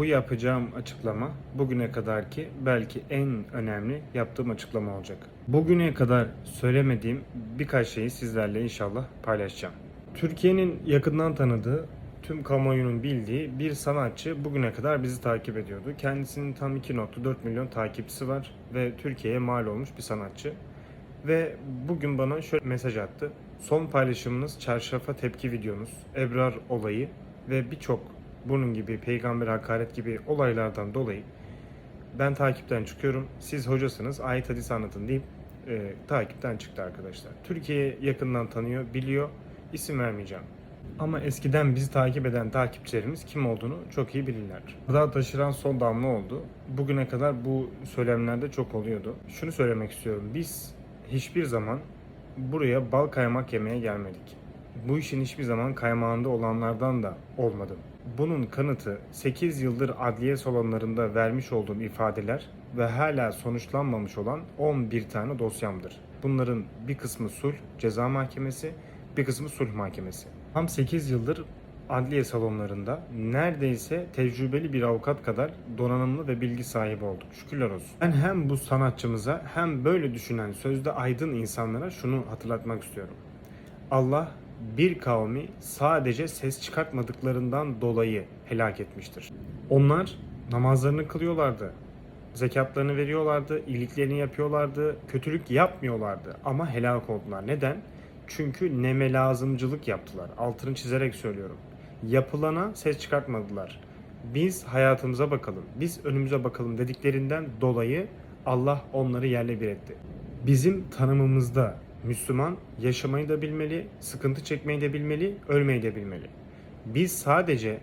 Bu yapacağım açıklama bugüne kadarki belki en önemli yaptığım açıklama olacak. Bugüne kadar söylemediğim birkaç şeyi sizlerle inşallah paylaşacağım. Türkiye'nin yakından tanıdığı, tüm kamuoyunun bildiği bir sanatçı bugüne kadar bizi takip ediyordu. Kendisinin tam 2.4 milyon takipçisi var ve Türkiye'ye mal olmuş bir sanatçı. Ve bugün bana şöyle mesaj attı. Son paylaşımınız çarşafa tepki videonuz, Ebrar olayı ve birçok bunun gibi peygamber hakaret gibi olaylardan dolayı ben takipten çıkıyorum. Siz hocasınız, ayet hadis anlatın deyip e, takipten çıktı arkadaşlar. Türkiye yakından tanıyor, biliyor. İsim vermeyeceğim. Ama eskiden bizi takip eden takipçilerimiz kim olduğunu çok iyi bilirler. Gıda taşıran son damla oldu. Bugüne kadar bu söylemlerde çok oluyordu. Şunu söylemek istiyorum. Biz hiçbir zaman buraya bal kaymak yemeye gelmedik. Bu işin hiçbir zaman kaymağında olanlardan da olmadım. Bunun kanıtı 8 yıldır adliye salonlarında vermiş olduğum ifadeler ve hala sonuçlanmamış olan 11 tane dosyamdır. Bunların bir kısmı sulh, ceza mahkemesi, bir kısmı sulh mahkemesi. Tam 8 yıldır adliye salonlarında neredeyse tecrübeli bir avukat kadar donanımlı ve bilgi sahibi olduk. Şükürler olsun. Ben hem bu sanatçımıza hem böyle düşünen sözde aydın insanlara şunu hatırlatmak istiyorum. Allah bir kavmi sadece ses çıkartmadıklarından dolayı helak etmiştir. Onlar namazlarını kılıyorlardı, zekatlarını veriyorlardı, iyiliklerini yapıyorlardı, kötülük yapmıyorlardı ama helak oldular. Neden? Çünkü neme lazımcılık yaptılar. Altını çizerek söylüyorum. Yapılana ses çıkartmadılar. Biz hayatımıza bakalım, biz önümüze bakalım dediklerinden dolayı Allah onları yerle bir etti. Bizim tanımımızda Müslüman yaşamayı da bilmeli, sıkıntı çekmeyi de bilmeli, ölmeyi de bilmeli. Biz sadece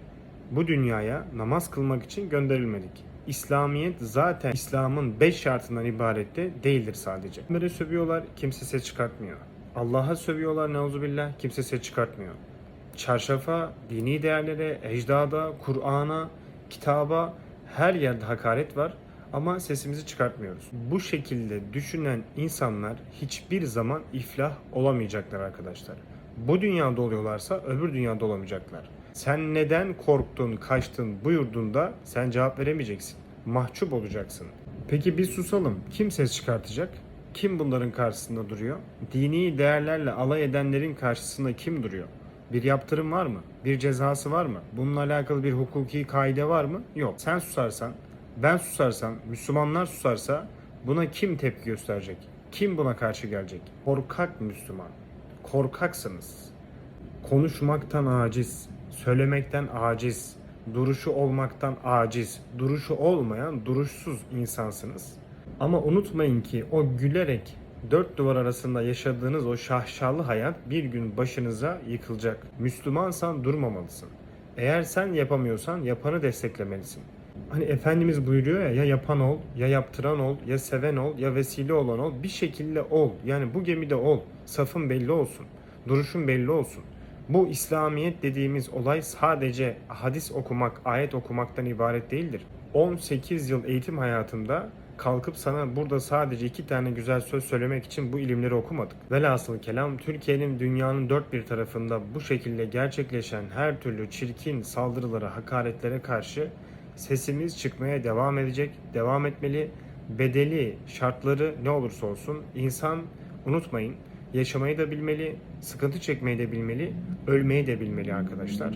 bu dünyaya namaz kılmak için gönderilmedik. İslamiyet zaten İslam'ın beş şartından ibaret de değildir sadece. Böyle sövüyorlar, kimse ses çıkartmıyor. Allah'a sövüyorlar neuzubillah, kimse ses çıkartmıyor. Çarşafa, dini değerlere, ecdada, Kur'an'a, kitaba her yerde hakaret var ama sesimizi çıkartmıyoruz. Bu şekilde düşünen insanlar hiçbir zaman iflah olamayacaklar arkadaşlar. Bu dünyada oluyorlarsa öbür dünyada olamayacaklar. Sen neden korktun, kaçtın, buyurduğunda sen cevap veremeyeceksin. Mahcup olacaksın. Peki biz susalım. Kim ses çıkartacak? Kim bunların karşısında duruyor? Dini değerlerle alay edenlerin karşısında kim duruyor? Bir yaptırım var mı? Bir cezası var mı? Bununla alakalı bir hukuki kaide var mı? Yok. Sen susarsan, ben susarsam, Müslümanlar susarsa buna kim tepki gösterecek? Kim buna karşı gelecek? Korkak Müslüman. Korkaksınız. Konuşmaktan aciz, söylemekten aciz, duruşu olmaktan aciz, duruşu olmayan duruşsuz insansınız. Ama unutmayın ki o gülerek dört duvar arasında yaşadığınız o şahşalı hayat bir gün başınıza yıkılacak. Müslümansan durmamalısın. Eğer sen yapamıyorsan yapanı desteklemelisin. Hani Efendimiz buyuruyor ya ya yapan ol, ya yaptıran ol, ya seven ol, ya vesile olan ol. Bir şekilde ol. Yani bu gemide ol. Safın belli olsun. Duruşun belli olsun. Bu İslamiyet dediğimiz olay sadece hadis okumak, ayet okumaktan ibaret değildir. 18 yıl eğitim hayatımda kalkıp sana burada sadece iki tane güzel söz söylemek için bu ilimleri okumadık. Velhasıl kelam Türkiye'nin dünyanın dört bir tarafında bu şekilde gerçekleşen her türlü çirkin saldırılara, hakaretlere karşı sesimiz çıkmaya devam edecek, devam etmeli. Bedeli, şartları ne olursa olsun insan unutmayın yaşamayı da bilmeli, sıkıntı çekmeyi de bilmeli, ölmeyi de bilmeli arkadaşlar.